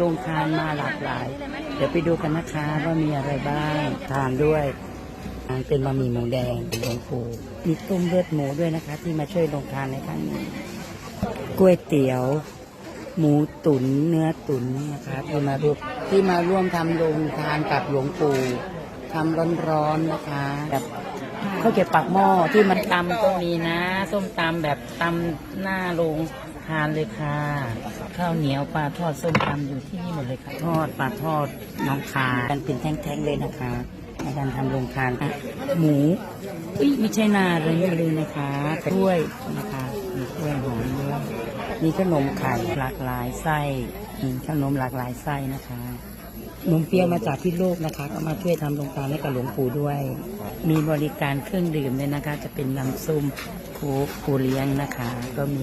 โรงทานมาหลากหลาย เดี๋ยวไปดูกันนะคะว่ามีอะไรบ้างทานด้วยอ่าเป็นบะหมี่หมูแดงหลวงปู่มีต้มเลือดหมูด้วยนะคะ ที่มาช่วยโรงทานในครั้งนี้ก๋วยเตี๋ยว หมูตุนเนื้อตุนนะคะที่มาร่วมที่มาร่วมทำโรงทานกับหลวงปู่ทำร้อนๆนะคะแบบ ข้าวเก็บปากหม้อที่มันตำก็มีนะ ส้มตำแบบตำหน้าโรงทานเลยค่ะ ข้าวเหนียวปลาทอดส้มตำอยู่ที่นี่หมดเลยค่ะทอดปลาทอดน้องคากันเป็นแท่งๆเลยนะคะในการทำโรงทานอะหมูอุ้ยไม่ใช่นาเลยนี่เลยนะคะกล้วยนะคะมีกล้วยหอมด้วยมีขนมไข่หลากหลายไส้อืมขนมหลากหลายไส้นะคะ นมเปรี้ยวมาจากพิษโลกนะคะ ก็มาช่วยทำโรงทานให้กับหลวงปู่ด้วย มีบริการเครื่องดื่มเลยนะคะ จะเป็นน้ำส้มโค้กโคเลี้ยงนะคะ ก็มี